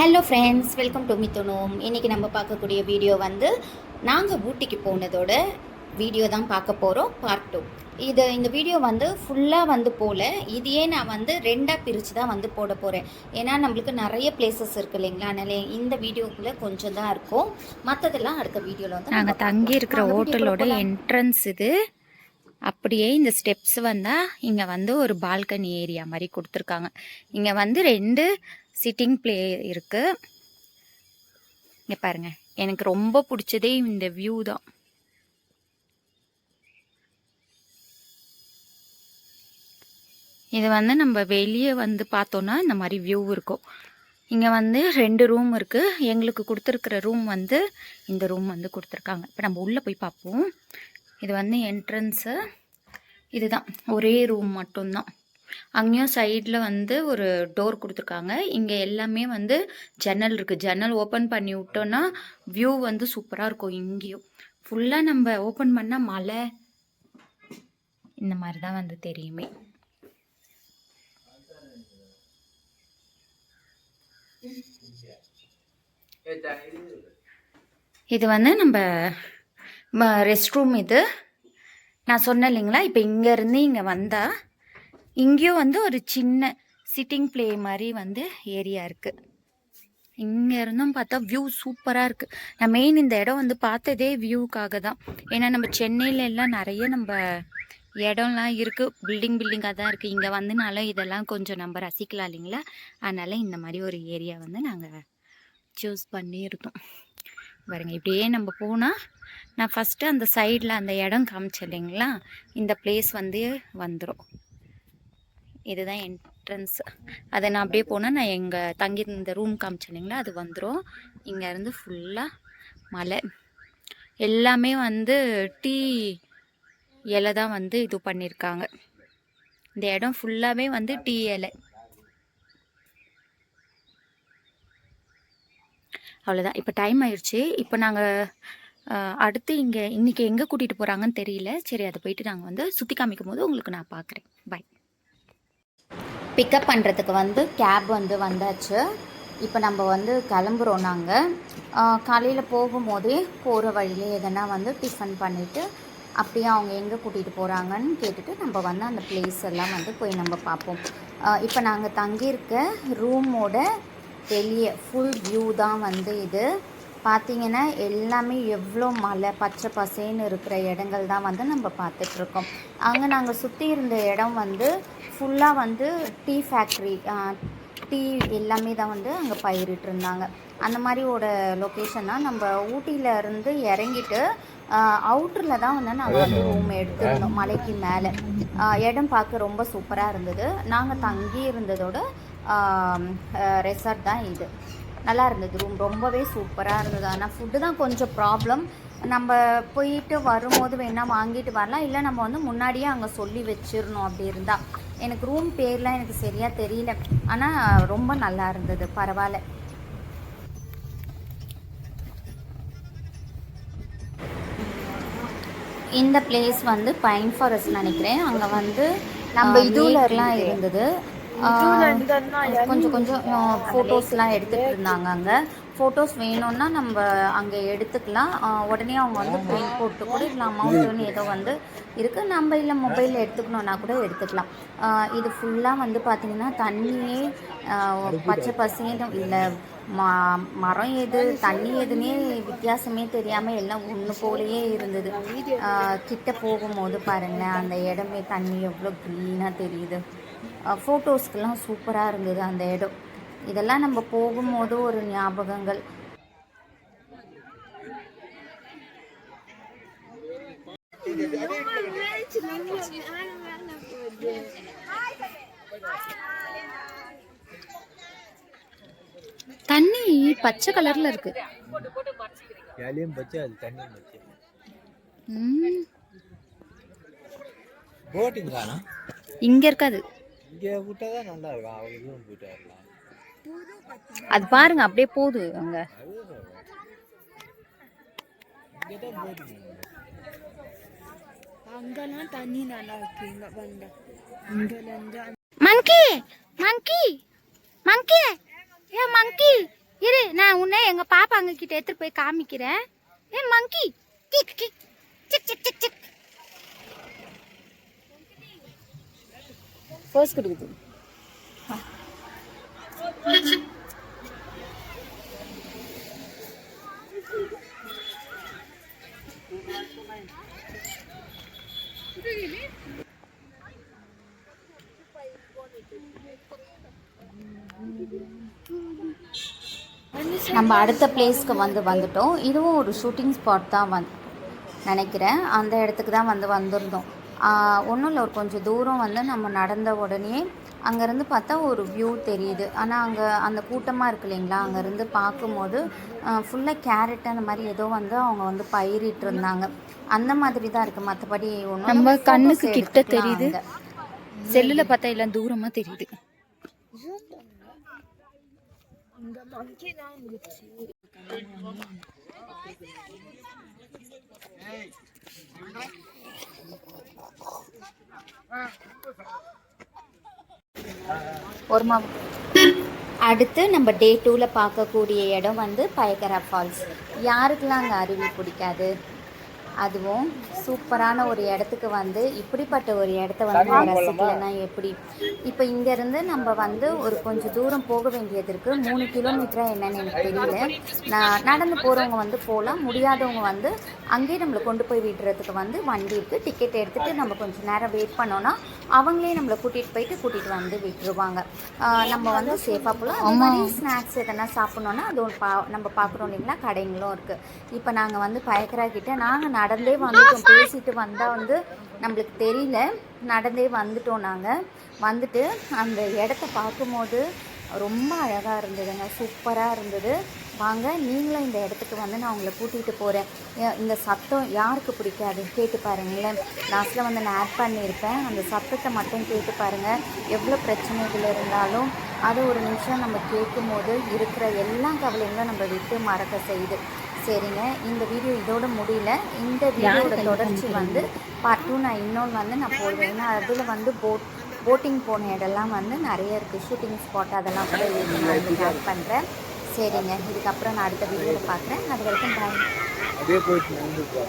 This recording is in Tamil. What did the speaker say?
ஹலோ ஃப்ரெண்ட்ஸ் வெல்கம் டு மித்துனோம் இன்றைக்கி நம்ம பார்க்கக்கூடிய வீடியோ வந்து நாங்கள் ஊட்டிக்கு போனதோட வீடியோ தான் பார்க்க போகிறோம் பார்ட் டூ இது இந்த வீடியோ வந்து ஃபுல்லாக வந்து போகல இதையே நான் வந்து ரெண்டாக பிரித்து தான் வந்து போட போகிறேன் ஏன்னா நம்மளுக்கு நிறைய பிளேசஸ் இருக்கு இல்லைங்களா? அதனால இந்த வீடியோக்குள்ளே கொஞ்சம் தான் இருக்கும். மற்றதெல்லாம் அடுத்த வீடியோவில் வந்து நாங்கள் தங்கி இருக்கிற வாங்க வீடியோக்குள்ள ஹோட்டலோட. என்ட்ரன்ஸ் இது. அப்படியே இந்த ஸ்டெப்ஸ் வந்தால் இங்கே வந்து ஒரு பால்கனி ஏரியா மாதிரி கொடுத்துருக்காங்க. இங்கே வந்து ரெண்டு சிட்டிங் ப்ளே இருக்குது இங்கே பாருங்க. எனக்கு ரொம்ப பிடிச்சதே இந்த வியூ தான். இது வந்து நம்ம வெளியே வந்து பார்த்தோன்னா இந்த மாதிரி வியூ இருக்கும். இங்கே வந்து ரெண்டு ரூம் இருக்குது எங்களுக்கு கொடுத்துருக்குற ரூம் வந்து இந்த ரூம் வந்து கொடுத்துருக்காங்க. இப்போ நம்ம உள்ளே போய் பார்ப்போம். இது வந்து என்ட்ரன்ஸு இதுதான் ஒரே ரூம் மட்டும்தான். அங்கேயும் சைடில் வந்து ஒரு டோர் கொடுத்துருக்காங்க. இங்கே எல்லாமே வந்து ஜன்னல் இருக்குது ஜன்னல் ஓப்பன் பண்ணி விட்டோன்னா வியூ வந்து சூப்பராக இருக்கும் இங்கேயும். ஃபுல்லாக நம்ம ஓப்பன் பண்ணால் மலை. இந்த மாதிரி தான் வந்து தெரியுமே. இது வந்து நம்ம ரெஸ்ட் ரூம் இது. நான் சொன்னேன் இல்லைங்களா? இப்போ இங்கேருந்து இங்கே வந்தால் இங்கேயும் வந்து ஒரு சின்ன சிட்டிங் ப்ளே மாதிரி வந்து ஏரியா இருக்குது இங்கே இருந்தும் பார்த்தா வியூ சூப்பராக இருக்குது நான் மெயின் இந்த இடம் வந்து பார்த்ததே வியூக்காக தான். ஏன்னா நம்ம சென்னையில எல்லாம் நிறைய நம்ம இடம்லாம் இருக்குது பில்டிங் பில்டிங்காக தான் இருக்குது இங்கே வந்துனாலும் இதெல்லாம் கொஞ்சம் நம்ம ரசிக்கலாம் இல்லைங்களா? அதனால் இந்த மாதிரி ஒரு ஏரியா வந்து நாங்கள் சூஸ் பண்ணியிருந்தோம் பாருங்கள் இப்படியே நம்ம போனால் நான் ஃபஸ்ட்டு அந்த சைடில் அந்த இடம் காமிச்சேன் இல்லைங்களா? இந்த பிளேஸ் வந்து வந்துடும் இதுதான் என்ட்ரன்ஸ் அதை நான் அப்படியே போனால் நான் எங்கள் தங்கி இந்த ரூம் காமிச்சேன் இல்லைங்களா? அது வந்துடும் இங்கேருந்து ஃபுல்லாக மலை. எல்லாமே வந்து டீ இலை தான் வந்து இது பண்ணியிருக்காங்க இந்த இடம் ஃபுல்லாகவே வந்து டீ இலை. அவ்வளோதான் இப்போ டைம் ஆயிடுச்சு. இப்போ நாங்கள் அடுத்து இங்கே இன்றைக்கி எங்கே கூட்டிகிட்டு போகிறாங்கன்னு தெரியல. சரி அதை போயிட்டு நாங்கள் வந்து சுற்றி காமிக்கும் போது உங்களுக்கு நான் பார்க்குறேன் பை பிக்கப் பண்ணுறதுக்கு வந்து கேப் வந்து வந்தாச்சு. இப்போ நம்ம வந்து கிளம்புறோம் நாங்கள் காலையில் போகும்போதே போகிற வழியிலே எதனா வந்து டிஃபன் பண்ணிவிட்டு அப்படியே அவங்க எங்கே கூட்டிகிட்டு போகிறாங்கன்னு கேட்டுட்டு நம்ம வந்து அந்த பிளேஸ் எல்லாம் வந்து போய் நம்ம பார்ப்போம். இப்போ நாங்கள் தங்கியிருக்க ரூமோட வெளியே ஃபுல் வியூ தான் வந்து இது. பார்த்தீங்கன்னா எல்லாமே எவ்வளோ மலை பச்சை பசேன்னு இருக்கிற இடங்கள் தான் வந்து நம்ம பார்த்துட்ருக்கோம். அங்கே நாங்கள் சுற்றி இருந்த இடம் வந்து ஃபுல்லாக வந்து டீ ஃபேக்ட்ரி டீ எல்லாமே தான் வந்து அங்கே பயிரிட்டு இருந்தாங்க அந்த மாதிரி ஒரு நம்ம ஊட்டியில இருந்து இறங்கிட்டு அவுட்டரில் தான் வந்து நாங்கள் வந்து ரூம் எடுத்துருந்தோம் மலைக்கு மேலே. இடம் பார்க்க ரொம்ப சூப்பராக இருந்தது. நாங்கள் தங்கி இருந்ததோட ரெசார்ட் தான் இது. நல்லா இருந்தது. ரூம் ரொம்பவே சூப்பராக இருந்தது. ஆனால் ஃபுட்டு தான் கொஞ்சம் ப்ராப்ளம் நம்ம போயிட்டு வரும்போது வேணால் வாங்கிட்டு வரலாம். இல்லை நம்ம வந்து முன்னாடியே அங்கே சொல்லி வச்சிடணும் அப்படி இருந்தால் எனக்கு ரூம் பேர்லாம் எனக்கு சரியாக தெரியல. ஆனால் ரொம்ப நல்லா இருந்தது. பரவாயில்ல. இந்த பிளேஸ் வந்து பைன் ஃபாரஸ்ட் நினைக்கிறேன். அங்கே வந்து நம்ம இதுலலாம் இருந்தது. கொஞ்சம் கொஞ்சம் ஃபோட்டோஸ்லாம் எடுத்துகிட்டு இருந்தாங்க அங்கே. ஃபோட்டோஸ் வேணும்னா நம்ம அங்கே எடுத்துக்கலாம். உடனே அவங்க வந்து பிரிண்ட் போட்டு கூட இல்லை அமௌண்ட்டுன்னு ஏதோ வந்து இருக்குது நம்ம இல்லை மொபைலில் எடுத்துக்கணுன்னா கூட எடுத்துக்கலாம். ஆஹ் இது ஃபுல்லாக வந்து பார்த்திங்கன்னா தண்ணியே ஆஹ் பச்சை பசியும் இல்லை ம மரம் எது தண்ணி எதுன்னே வித்தியாசமே தெரியாமல் எல்லாம் ஒன்று போலயே இருந்தது. ஆஹ் கிட்ட போகும்போது பாருங்களேன் அந்த இடமே தண்ணி எவ்வளோ க்ளீனாக தெரியுது. ஃபோட்டோஸ்க்கெல்லாம் சூப்பராக இருந்தது அந்த இடம். இதெல்லாம் நம்ம போகும்போது ஒரு ஞாபகங்கள். தண்ணி பச்சை கலரில் இருக்கு. இலையும் பச்சை அது தண்ணியும் பச்சை. ம், போட்டிங் தானா? இங்க இருக்காது. இங்கே விட்டா தான் நல்லா இருக்கும். தூரம் போயிட்டு வரலாம். அது பாருங்க அப்படியே போகுது அங்க. இங்கே அங்கெல்லாம் தண்ணி நல்லா இருக்கு. இங்க வந்தா. இருந்து மங்கி மங்கி மங்கி ஏ மங்கி நான் உன்னை எங்க பாப்பாங்க கிட்ட எடுத்துட்டு போய் காமிக்கிறேன். A monkey kick kick chick chick chick chick. First கொடுக்குது நம்ம அடுத்த பிளேஸ்க்கு வந்து வந்துட்டோம். இதுவும் ஒரு ஷூட்டிங் ஸ்பாட் தான் வந்து நினைக்கிறேன். அந்த இடத்துக்கு தான் வந்து வந்திருந்தோம். ஒன்றும் இல்லை ஒரு கொஞ்சம் தூரம் வந்து நம்ம நடந்த உடனே அங்கேருந்து பார்த்தா ஒரு வியூ தெரியுது. ஆனால் அங்கே அந்த கூட்டமாக இருக்கு இல்லைங்களா? அங்கேருந்து பார்க்கும்போது ஃபுல்லாக கேரட் அந்த மாதிரி ஏதோ வந்து அவங்க வந்து பயிரிட்டு இருந்தாங்க. அந்த மாதிரி தான் இருக்குது மற்றபடி ஒன்றும் நம்ம கண்ணுக்கு கிட்ட தெரியுது. செல்லுல பார்த்தா எல்லாம் தூரமா தெரியுது. இந்த ஒரு அடுத்து நம்ம டே டூவில் பார்க்கக்கூடிய இடம் வந்து பயக்கரா ஃபால்ஸ் யாருக்கெல்லாம் அங்கே அருவி பிடிக்காது? அதுவும் சூப்பரான ஒரு இடத்துக்கு வந்து இப்படிப்பட்ட ஒரு இடத்த வந்து ரசிக்கலைன்னா எப்படி? இப்போ இங்கேருந்து நம்ம வந்து ஒரு கொஞ்சம் தூரம் போக வேண்டியது இருக்குது மூணு கிலோமீட்டரா என்னன்னு எனக்கு தெரியல. நான் நடந்து போகிறவங்க வந்து போகலாம். முடியாதவங்க வந்து அங்கேயே நம்மளை கொண்டு போய் விடுறதுக்கு வந்து வண்டி இருக்குது டிக்கெட் எடுத்துகிட்டு நம்ம கொஞ்சம் நேரம் வெயிட் பண்ணோன்னா அவங்களே நம்மளை கூட்டிகிட்டு போயிட்டு கூட்டிகிட்டு வந்து விட்டுருவாங்க. நம்ம வந்து சேஃபாக போகலாம். அது மாதிரி ஸ்நாக்ஸ் எதனா சாப்பிட்ணுன்னா அது ஒரு பா நம்ம பார்க்குறோம் இல்லைங்களா? கடைங்களும் இருக்குது இப்போ நாங்கள் வந்து பயக்கரா கிட்ட நாங்கள் நடந்தே வந்துட்டோம். பேசிட்டு வந்தால் வந்து நம்மளுக்கு தெரியல. நடந்தே வந்துட்டோம் நாங்கள் வந்துட்டு அந்த இடத்த பார்க்கும்போது ரொம்ப அழகாக இருந்ததுங்க. சூப்பராக இருந்தது. வாங்க நீங்களும் இந்த இடத்துக்கு வந்து நான் உங்களை கூட்டிகிட்டு போகிறேன் இந்த சத்தம் யாருக்கு பிடிக்காது? கேட்டு பாருங்களேன். லாஸ்ட்டில் வந்து நான் ஆட் பண்ணியிருப்பேன். அந்த சத்தத்தை மட்டும் கேட்டு பாருங்கள் எவ்வளோ பிரச்சனைகள் இருந்தாலும் அதை ஒரு நிமிஷம் நம்ம கேட்கும்போது இருக்கிற எல்லா கவலைங்களும் நம்ம விட்டு மறக்க செய்யுது. சரிங்க. இந்த வீடியோ இதோட முடியல. இந்த வீடியோட தொடர்ச்சி வந்து பார்ட் டூ நான் இன்னொன்று வந்து நான் போடுவேன் ஏன்னா அதில் வந்து போட் போட்டிங் போன இடம்லாம் வந்து நிறைய இருக்குது ஷூட்டிங் ஸ்பாட் அதெல்லாம் கூட இருக்கு. நான் உங்களுக்கு ஆட் பண்ணுறேன் சரிங்க. இதுக்கப்புறம் நான் அடுத்த வீடியோவில் பார்க்குறேன். அது வரைக்கும் பாய் அப்படியே போயிட்டு நின்றுப்பா